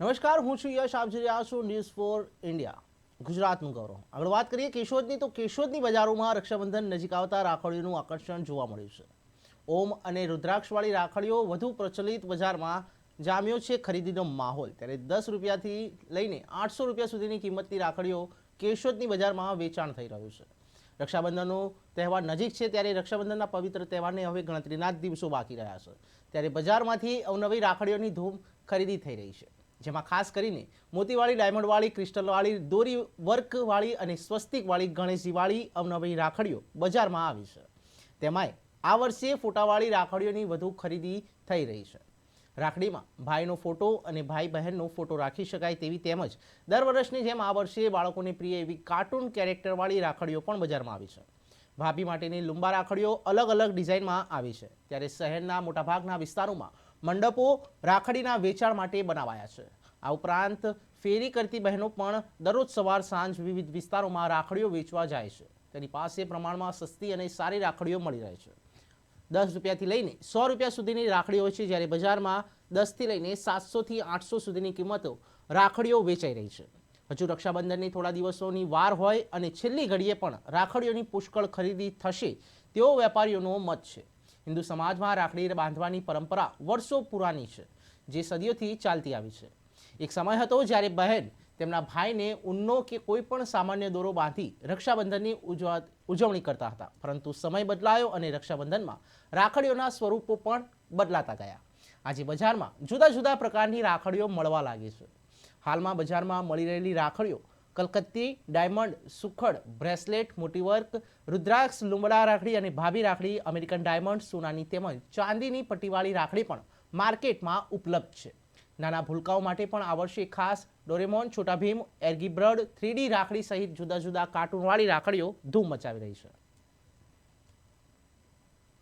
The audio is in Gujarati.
નમસ્કાર, હું છું યશ. આપ જોઈ રહ્યા છો ન્યૂઝ ફોર ઇન્ડિયા ગુજરાતનું ગૌરવ. આગળ વાત કરીએ કેશોદની, તો કેશોદની બજારોમાં રક્ષાબંધન નજીક આવતા રાખડીઓનું આકર્ષણ જોવા મળ્યું છે. ઓમ અને રુદ્રાક્ષવાળી રાખડીઓ વધુ પ્રચલિત બજારમાં જામ્યો છે ખરીદીનો માહોલ. ત્યારે દસ રૂપિયાથી લઈને આઠસો રૂપિયા સુધીની કિંમતની રાખડીઓ કેશોદની બજારમાં વેચાણ થઈ રહ્યું છે. રક્ષાબંધનનો તહેવાર નજીક છે ત્યારે રક્ષાબંધનના પવિત્ર તહેવારને હવે ગણતરીના જ દિવસો બાકી રહ્યા છે. ત્યારે બજારમાંથી અવનવી રાખડીઓની ધૂમ ખરીદી થઈ રહી છે. જેમાં ખાસ કરીને મોતીવાળી, ડાયમંડવાળી, ક્રિસ્ટલવાળી દોરી વર્કવાળી અને સ્વસ્તિકવાળી ગણેશજીવાળી અવનવી રાખડીઓ બજારમાં આવી છે. તેમાંય આ વર્ષે ફોટાવાળી રાખડીઓની વધુ ખરીદી થઈ રહી છે. રાખડીમાં ભાઈનો ફોટો અને ભાઈ બહેનનો ફોટો રાખી શકાય તેવી તેમજ દર વર્ષની જેમ આ વર્ષે બાળકોને પ્રિય એવી કાર્ટૂન કેરેક્ટરવાળી રાખડીઓ પણ બજારમાં આવી છે. ભાભી માટેની લુંબા રાખડીઓ અલગ અલગ ડિઝાઇનમાં આવી છે. ત્યારે શહેરના મોટાભાગના વિસ્તારોમાં મંડપો રાખડીના વેચાણ માટે બનાવાયા છે. આ ઉપરાંત ફેરી કરતી બહેનો પણ દરરોજ સવાર સાંજ વિવિધ વિસ્તારોમાં રાખડીઓ વેચવા જાય છે. તેની પાસે પ્રમાણમાં સસ્તી અને સારી રાખડીઓ મળી રહે છે. દસ રૂપિયાથી લઈને સો રૂપિયા સુધીની રાખડીઓ છે જ્યારે બજારમાં દસથી લઈને સાતસોથી આઠસો સુધીની કિંમતો રાખડીઓ વેચાઈ રહી છે. હજુ રક્ષાબંધનની થોડા દિવસોની વાર હોય અને છેલ્લી ઘડીએ પણ રાખડીઓની પુષ્કળ ખરીદી થશે તેવો વેપારીઓનો મત છે. હિન્દુ સમાજમાં રાખડી બાંધવાની પરંપરા વર્ષો પુરાની છે, જે સદીઓથી ચાલતી આવી છે. એક સમય હતો જ્યારે બહેન તેમના ભાઈને ઉન્નો કે કોઈ પણ સામાન્ય દોરો બાંધી રક્ષાબંધનની ઉજવા, ઉજવણી કરતા હતા. પરંતુ સમય બદલાયો અને રક્ષાબંધનમાં રાખડીઓના સ્વરૂપો પણ બદલાતા ગયા. આજે બજારમાં જુદા જુદા પ્રકારની રાખડીઓ મળવા લાગી છે. હાલમાં બજારમાં મળી રહેલી રાખડીઓ કલકત્તી, ડાયમંડ, સુખડ, બ્રેસલેટ મોટી વર્ક રુદ્રાક્ષ, લુમડા રાખડી અને ભાભી રાખડી, અમેરિકન ડાયમંડ, સોનાની તેમજ ચાંદીની પટ્ટીવાળી રાખડી પણ માર્કેટમાં ઉપલબ્ધ છે. નાના ભૂલકાઓ માટે પણ આ વર્ષે ખાસ ડોરેમોન છોટા ભીમ એર્ગી બ્રડ, થ્રીડી રાખડી સહિત જુદા જુદા કાર્ટૂનવાળી રાખડીઓ ધૂમ મચાવી રહી છે.